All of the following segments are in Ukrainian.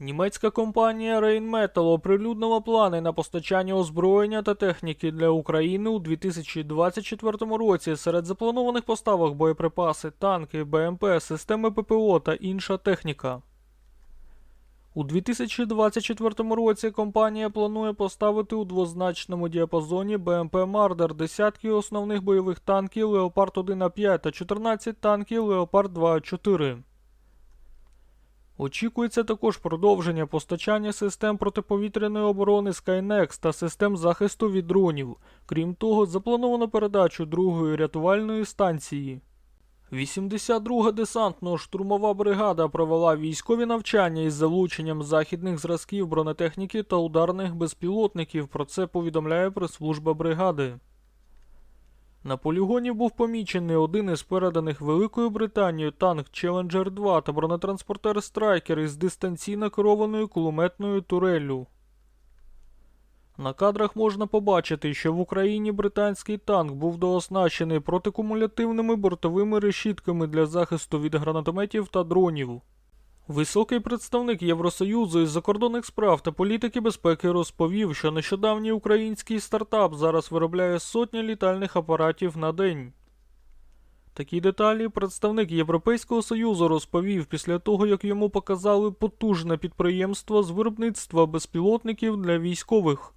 Німецька компанія Rheinmetall оприлюднила плани на постачання озброєння та техніки для України у 2024 році. Серед запланованих поставок боєприпаси, танки, БМП, системи ППО та інша техніка. У 2024 році компанія планує поставити у двозначному діапазоні БМП Мардер десятки основних бойових танків Леопард 1А5 та 14 танків Леопард 2А4. Очікується також продовження постачання систем протиповітряної оборони Skynex та систем захисту від дронів. Крім того, заплановано передачу другої рятувальної станції. 82-га десантно-штурмова бригада провела військові навчання із залученням західних зразків бронетехніки та ударних безпілотників. Про це повідомляє прес-служба бригади. На полігоні був помічений один із переданих Великою Британією танк Challenger 2 та бронетранспортер Страйкер із дистанційно керованою кулеметною туреллю. На кадрах можна побачити, що в Україні британський танк був дооснащений протикумулятивними бортовими решітками для захисту від гранатометів та дронів. Високий представник Євросоюзу із закордонних справ та політики безпеки розповів, що нещодавній український стартап зараз виробляє сотні літальних апаратів на день. Такі деталі представник Європейського Союзу розповів після того, як йому показали потужне підприємство з виробництва безпілотників для військових.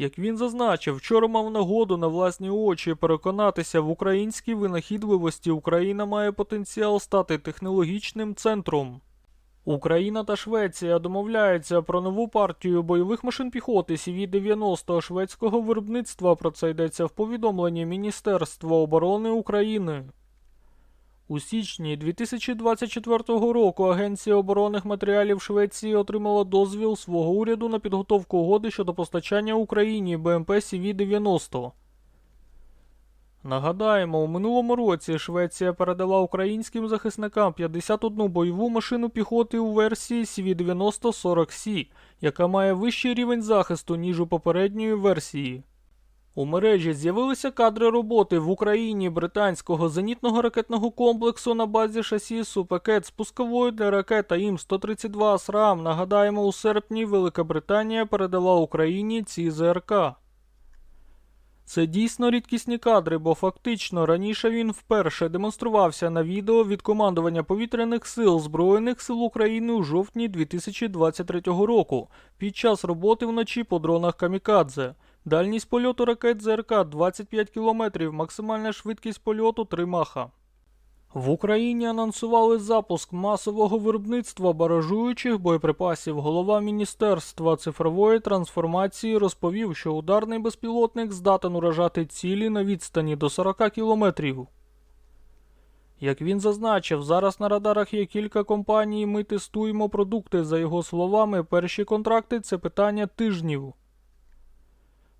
Як він зазначив, вчора мав нагоду на власні очі переконатися в українській винахідливості Україна має потенціал стати технологічним центром. Україна та Швеція домовляються про нову партію бойових машин піхоти CV-90 шведського виробництва. Про це йдеться в повідомленні Міністерства оборони України. У січні 2024 року Агенція оборонних матеріалів Швеції отримала дозвіл свого уряду на підготовку угоди щодо постачання Україні БМП CV-90. Нагадаємо, у минулому році Швеція передала українським захисникам 51 бойову машину піхоти у версії CV-90-40C, яка має вищий рівень захисту, ніж у попередньої версії. У мережі з'явилися кадри роботи в Україні британського зенітного ракетного комплексу на базі шасі Супакет з пусковою для ракет АІМ-132 СРАМ. Нагадаємо, у серпні Велика Британія передала Україні ці ЗРК. Це дійсно рідкісні кадри, бо фактично раніше він вперше демонструвався на відео від командування повітряних сил Збройних сил України у жовтні 2023 року під час роботи вночі по дронах Камікадзе. Дальність польоту ракет ЗРК 25 км, максимальна швидкість польоту 3 маха. В Україні анонсували запуск масового виробництва баражуючих боєприпасів. Голова Міністерства цифрової трансформації розповів, що ударний безпілотник здатен уражати цілі на відстані до 40 кілометрів. Як він зазначив, зараз на радарах є кілька компаній, ми тестуємо продукти. За його словами, перші контракти це питання тижнів.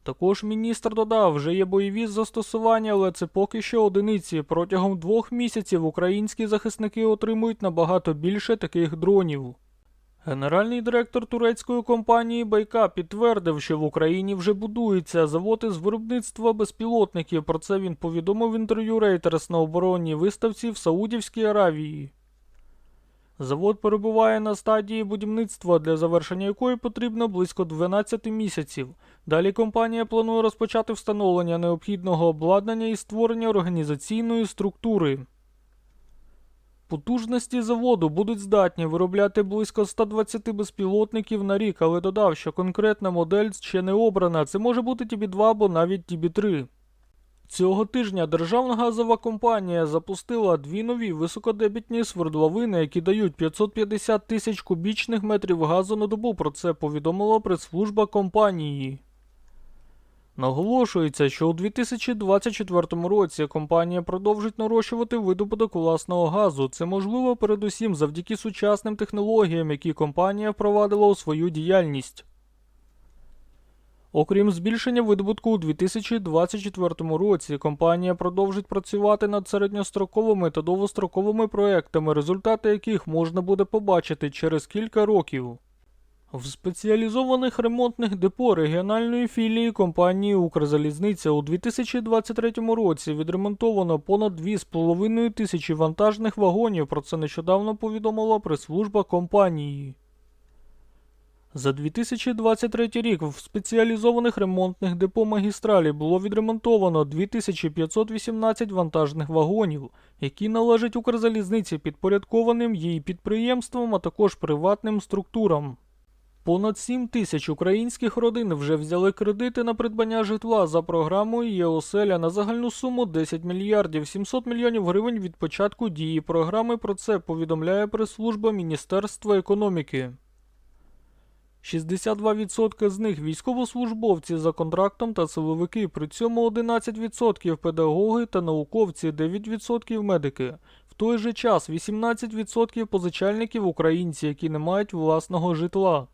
Також міністр додав, вже є бойові застосування, але це поки що одиниці. Протягом двох місяців українські захисники отримують набагато більше таких дронів. Генеральний директор турецької компанії Байка підтвердив, що в Україні вже будується завод із виробництва безпілотників. Про це він повідомив інтерв'ю Reuters на оборонній виставці в Саудівській Аравії. Завод перебуває на стадії будівництва, для завершення якої потрібно близько 12 місяців. Далі компанія планує розпочати встановлення необхідного обладнання і створення організаційної структури. Потужності заводу будуть здатні виробляти близько 120 безпілотників на рік, але додав, що конкретна модель ще не обрана. Це може бути TB2 або навіть TB3. Цього тижня державна газова компанія запустила дві нові високодебітні свердловини, які дають 550 тисяч кубічних метрів газу на добу. Про це повідомила прес-служба компанії. Наголошується, що у 2024 році компанія продовжить нарощувати видобуток власного газу. Це можливо передусім завдяки сучасним технологіям, які компанія впровадила у свою діяльність. Окрім збільшення видобутку у 2024 році, компанія продовжить працювати над середньостроковими та довгостроковими проектами, результати яких можна буде побачити через кілька років. В спеціалізованих ремонтних депо регіональної філії компанії Укрзалізниця у 2023 році відремонтовано понад 2,5 тисячі вантажних вагонів. Про це нещодавно повідомила прес-служба компанії. За 2023 рік в спеціалізованих ремонтних депо магістралі було відремонтовано 2518 вантажних вагонів, які належать Укрзалізниці підпорядкованим її підприємствам, а також приватним структурам. Понад 7 тисяч українських родин вже взяли кредити на придбання житла за програмою ЄОСЕЛЯ на загальну суму 10 мільярдів 700 мільйонів гривень від початку дії програми. Про це повідомляє прес-служба Міністерства економіки. 62% з них військовослужбовці за контрактом та силовики, при цьому 11% педагоги та науковці, 9% медики. В той же час 18% позичальників українці, які не мають власного житла.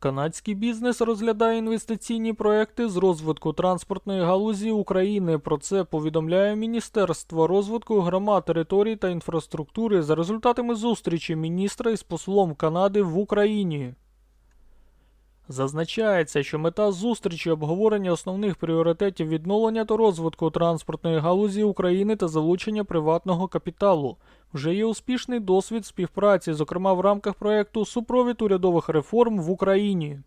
Канадський бізнес розглядає інвестиційні проекти з розвитку транспортної галузі України. Про це повідомляє Міністерство розвитку громад, територій та інфраструктури за результатами зустрічі міністра із послом Канади в Україні. Зазначається, що мета зустрічі обговорення основних пріоритетів відновлення та розвитку транспортної галузі України та залучення приватного капіталу. Вже є успішний досвід співпраці, зокрема в рамках проекту Супровід урядових реформ в Україні.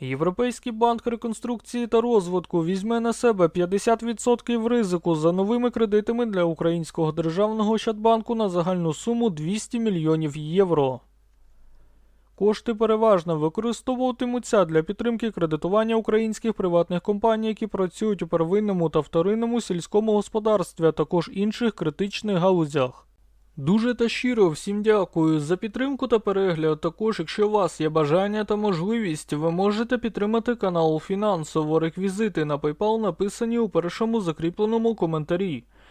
Європейський банк реконструкції та розвитку візьме на себе 50% ризику за новими кредитами для українського державного Ощадбанку на загальну суму 200 мільйонів євро. Кошти переважно використовуватимуться для підтримки кредитування українських приватних компаній, які працюють у первинному та вторинному сільському господарстві, а також інших критичних галузях. Дуже та щиро всім дякую за підтримку та перегляд. Також, якщо у вас є бажання та можливість, ви можете підтримати канал фінансово. Реквізити на PayPal написані у першому закріпленому коментарі.